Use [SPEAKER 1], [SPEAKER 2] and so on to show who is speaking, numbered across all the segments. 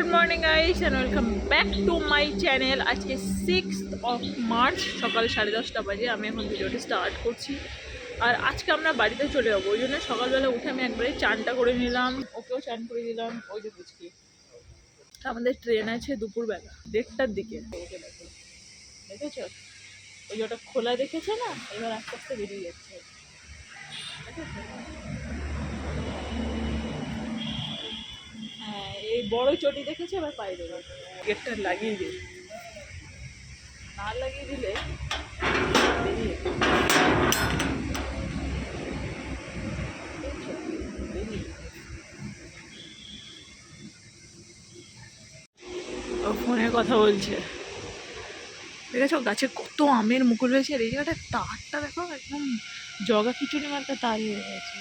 [SPEAKER 1] Good morning guys and welcome back to my channel আজকে six of March সকাল সাড়ে দশটা বাজে। আমি এখন ভিডিওটি স্টার্ট করছি। আর আজকে আমরা বাড়িতে চলে যাব। ওই জন্য সকালবেলা উঠে আমি একবারে চানটা করে নিলাম। ওকেও চান করে দিলাম। ওই যে বুঝকি আমাদের ট্রেন আছে দুপুরবেলা, দেড়টার দিকে। ওকে দেখো দেখেছ? ওই যে ওটা খোলা দেখেছে না? এবার আস্তে আস্তে বেরিয়ে যাচ্ছে। দেখেছ? হ্যাঁ এই বড় চটি দেখেছে এবার পায়ে দেবে। গেটটা লাগিয়ে দিই না লাগিয়ে দিলে? বেরিয়ে ফোনে কথা বলছে। দেখেছ গাছে কত আমের মুকুল হয়েছে আর এই জায়গাটা তারটা দেখো একদম জগা খিচুড়ি মার্কা তার হয়ে গেছে।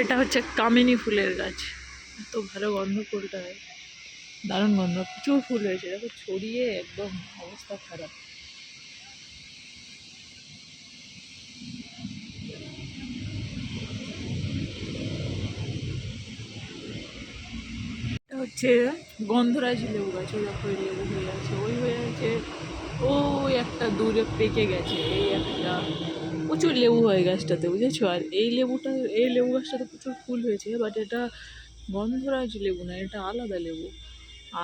[SPEAKER 1] এটা হচ্ছে কামিনী ফুলের গাছ। এত ভালো গন্ধ ফুলটা হয়। দারুণ গন্ধ, প্রচুর ফুল হয়েছে। দেখো, ছড়িয়ে একদম অবস্থা খারাপ। হচ্ছে গন্ধরাজ লেবু গাছ। ওই দেখো লেবু হয়ে আছে, ওই হয়ে আছে। ওই একটা দূরে পেকে গেছে, এই একটা। প্রচুর লেবু হয় গাছটাতে, বুঝেছ? আর এই লেবুটা, এই লেবু গাছটাতে প্রচুর ফুল হয়েছে বাট এটা গন্ধরাজ লেবু না, এটা আলাদা লেবু।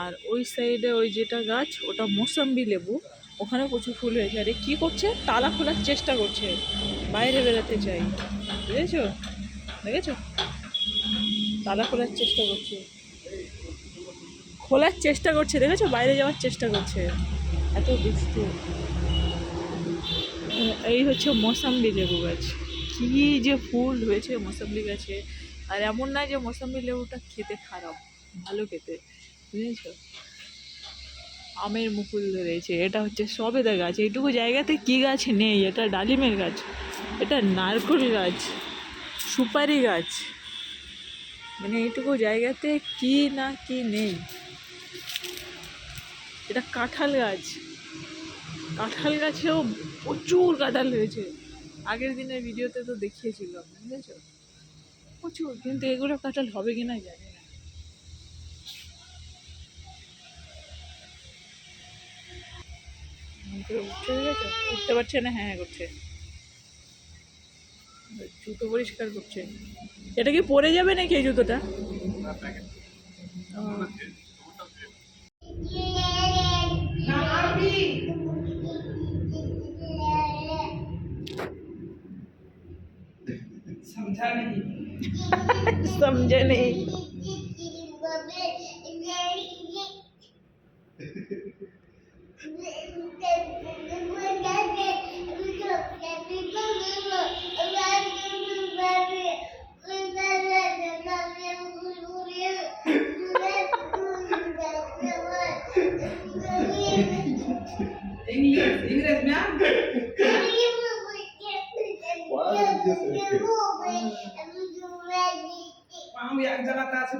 [SPEAKER 1] আর ওই সাইডে ওই যেটা গাছ, ওটা মোসাম্বি লেবু ওখানে প্রচুর ফুল হয়েছে। আর কী করছে? তালা খোলার চেষ্টা করছে, বাইরে বেরোতে চাই, বুঝেছ? দেখেছ? তালা খোলার চেষ্টা করছে। খোলার চেষ্টা করছে, দেখেছ? বাইরে যাওয়ার চেষ্টা করছে। এত দুষ্টু। এই হচ্ছে মৌসাম্বি লেবু গাছ। কী যে ফুল হয়েছে মৌসাম্বি গাছে। আর এমন না যে মৌসাম্বি লেবুটা খেতে খারাপ, ভালো খেতে, বুঝেছ? আমের মুকুল ধরেছে, এটা হচ্ছে সবেদা গাছ। এইটুকু জায়গাতে কি গাছ নেই? এটা ডালিমের গাছ, এটা নারকোল গাছ, সুপারি গাছ। মানে এইটুকু জায়গাতে কি না কি নেই। এটা কাঁঠাল গাছ। কাঁঠাল গাছেও প্রচুর কাঁঠাল হয়েছে আগের দিনের ভিডিওতে তো দেখিয়েছিলাম বুঝেছ? প্রচুর কিন্তু এগুলো কাঁঠাল হবে কিনা জানি না। উঠতে গেছে উঠতে পারছে না হ্যাঁ হ্যাঁ করছে। জুতো পরিষ্কার করছে। এটা কি পরে যাবে নাকি এই জুতোটা?
[SPEAKER 2] समझे नहीं। আছে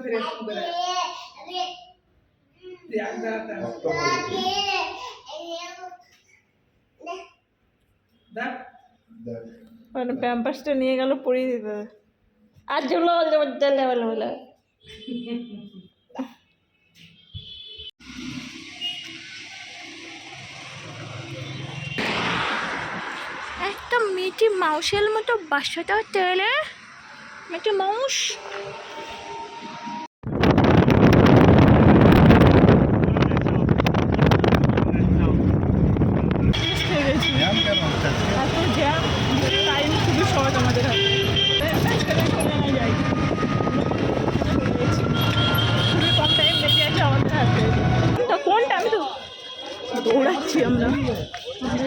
[SPEAKER 1] মানে নিয়ে গেল পরিয়ে দিতে আর যেগুলো একটা মিটি মাউসের মতো বাসাটা তেলে। মিটি মাউস। দৌড়াচ্ছি আমরা।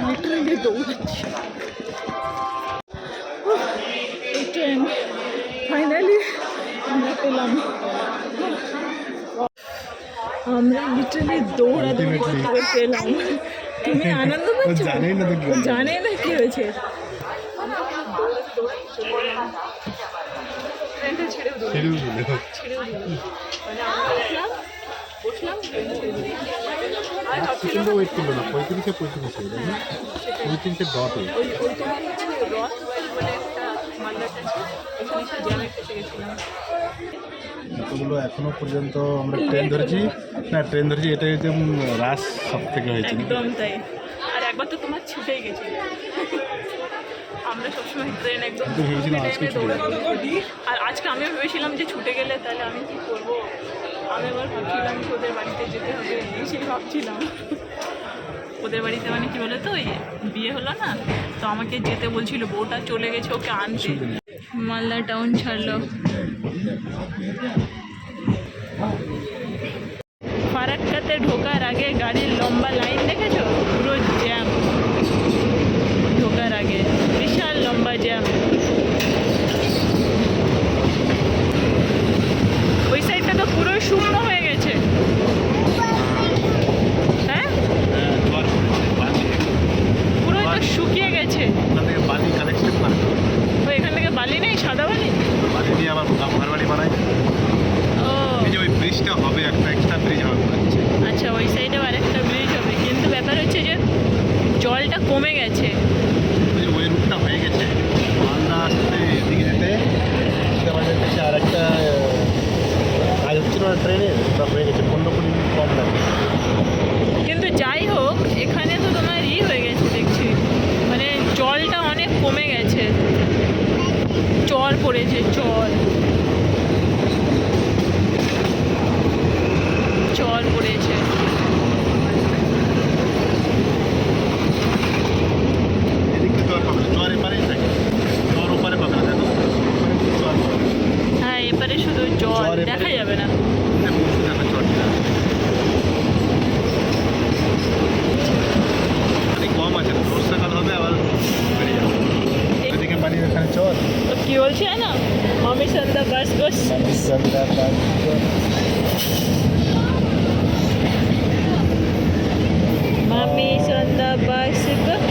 [SPEAKER 1] লিটারেলি দৌড়াচ্ছি। এই ট্রেন ফাইনালি আমরা পেলাম। আমরা লিটারালি দৌড়াদৌড়ি করতে এলাম তুমি আনন্দ পাচ্ছ?
[SPEAKER 3] জানেই না কি
[SPEAKER 1] জানে না কি হয়েছে। ছেড়েও দিল।
[SPEAKER 3] ছেড়েও দিল।
[SPEAKER 1] মানে আমরা উঠলাম বসলাম।
[SPEAKER 3] কিন্তু ওয়েট করল না? পঁয়ত্রিশে পঁয়ত্রিশে পঁয়ত্রিশে
[SPEAKER 1] হ্যাঁ? ডট
[SPEAKER 3] মানে এখনও পর্যন্ত আমরা ট্রেন ধরেছি। না ট্রেন ধরেছি এটা একদম রাস সব থেকে হয়েছে
[SPEAKER 1] একদম তাই। আর একবার তো তোমার ছুটে গেছি। আমরা সবসময় ট্রেন একদম
[SPEAKER 3] আজকে
[SPEAKER 1] আর আজকে আমিও ভেবেছিলাম যে ছুটে গেলে তাহলে আমি কি করব? আমি এবার ভাবছিলাম ওদের বাড়িতে যেতে হবে সেই ভাবছিলাম। ওদের বাড়িতে মানে কি বলো তো বিয়ে হলো না, তো আমাকে যেতে বলছিল, বউটা চলে গেছে ওকে আনতে। মালদা টাউন ছাড়লো। ফারাক্কাতে ঢোকার আগে গাড়ির লম্বা লাইন দেখেছ? পুরো জ্যাম ঢোকার আগে। বিশাল লম্বা জ্যাম সাইডটা তো পুরোই শূন্য হয়ে গেছে।
[SPEAKER 3] ট্রেনের বা হয়ে গেছে পনেরো কুড়ি মিনিট কম লাগে।
[SPEAKER 1] কিন্তু যাই হোক এখানে তো তোমার ই হয়ে গেছে দেখছি। মানে জলটা অনেক কমে গেছে। চর পড়েছে চর। চর পড়েছে। হ্যাঁ এপারে শুধু জল দেখা যাবে না।
[SPEAKER 3] başladı.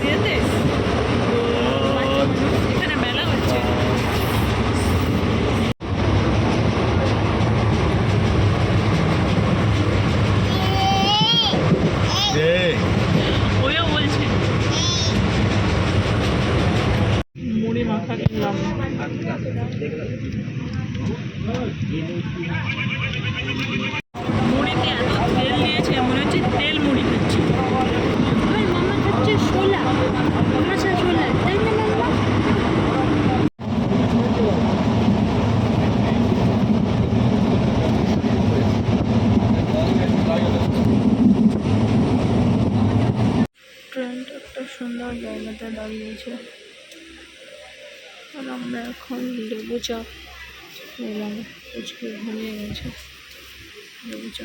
[SPEAKER 3] দিয়েছে? এখানে
[SPEAKER 1] মেলা হচ্ছে। মুড়ি মাখা কিনলাম জায়গাতে দাঁড়িয়েছে। আর আমরা এখন লেবু চা এবং পুচকে ঘুমিয়ে গেছে। লেবু চা।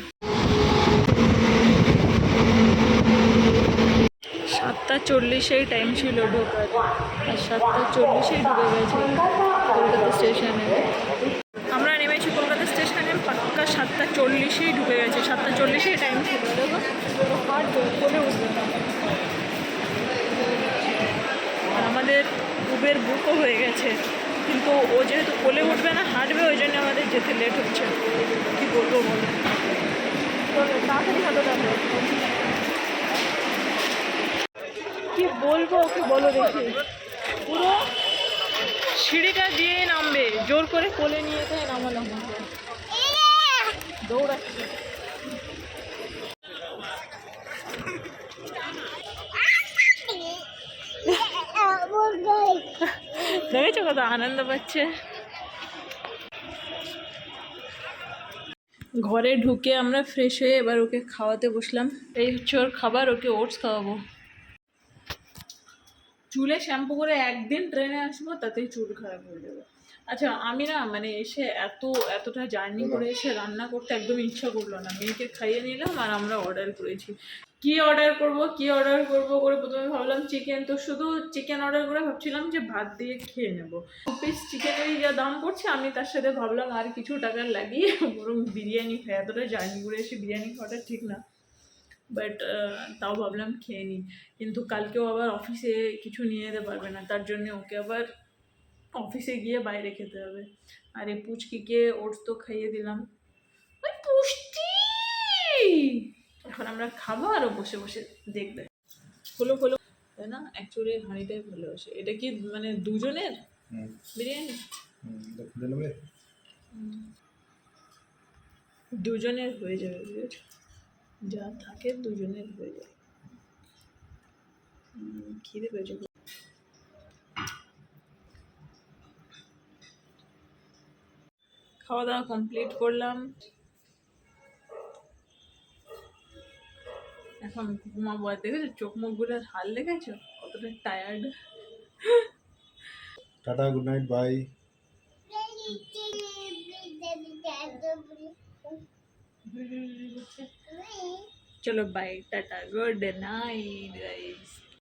[SPEAKER 1] সাতটা চল্লিশেই টাইম ছিল ঢোকার। আর সাতটা চল্লিশেই ঢুকে গেছে কলকাতা স্টেশনে। আমরা নেমেছি কলকাতা স্টেশনে, পাক্কা সাতটা চল্লিশেই ঢুকে গেছে। সাতটা চল্লিশেই টাইম ছিল, দেখো। করে উঠবে আমাদের উবের বুকও হয়ে গেছে। কিন্তু ও যেহেতু কোলে উঠবে না হাঁটবে ওই জন্য আমাদের যেতে লেট হচ্ছে। কি বলব বলো? তাড়াতাড়ি হাঁটো কি বলব ওকে বলো দেখি। পুরো সিঁড়িটা দিয়ে নামবে। জোর করে কোলে নিয়ে তাই নামালাম। আমাকে। দৌড়াচ্ছে। দেখেছ কত আনন্দ পাচ্ছে? ঘরে ঢুকে আমরা ফ্রেশ হয়ে এবার ওকে খাওয়াতে বসলাম। এই হচ্ছে ওর খাবার, ওকে ওটস খাওয়াবো। চুলে শ্যাম্পু করে একদিন ট্রেনে আসব, তাতেই চুল খারাপ হয়ে যাবে। আচ্ছা আমি না মানে এসে এত, এতটা জার্নি করে এসে রান্না করতে একদম ইচ্ছা করল না। মেয়েকে খাইয়ে নিলাম আর আমরা অর্ডার করেছি। কি অর্ডার করব, কি অর্ডার করব করে প্রথমে ভাবলাম চিকেন তো শুধু চিকেন অর্ডার করে ভাবছিলাম যে ভাত দিয়ে খেয়ে নেব। পিস চিকেনেরই যা দাম পড়ছে, আমি তার সাথে ভাবলাম আর কিছু টাকা লাগিয়ে বরং বিরিয়ানি খাই। এতটা জার্নি করে এসে বিরিয়ানি খাওয়াটা ঠিক না বাট তাও ভাবলাম খেয়ে নিই। কিন্তু কালকেও আবার অফিসে কিছু নিয়ে যেতে পারবে না, তার জন্য ওকে আবার অফিসে গিয়ে বাইরে খেতে হবে। আর এই পুচকিকে ওটস তো খাইয়ে দিলাম। ওই পুষ্টি এখন আমরা খাব আরও বসে বসে দেখবে। হলো হলো। তাই না অ্যাকচুয়ালি হাঁড়িটাই ভালোবাসে এটা কি মানে দুজনের? বিরিয়ানি? দুজনের হয়ে যাবে যা থাকে দুজনের হয়ে যাবে। খিদে পেয়েছে। খাওয়া দাওয়া কমপ্লিট করলাম। এখন ঘুমাবো আর দেখেছ? চোখ মুখগুলোর হাল দেখেছ? কতটা tired
[SPEAKER 3] tata good night bye
[SPEAKER 1] চলো bye tata good night guys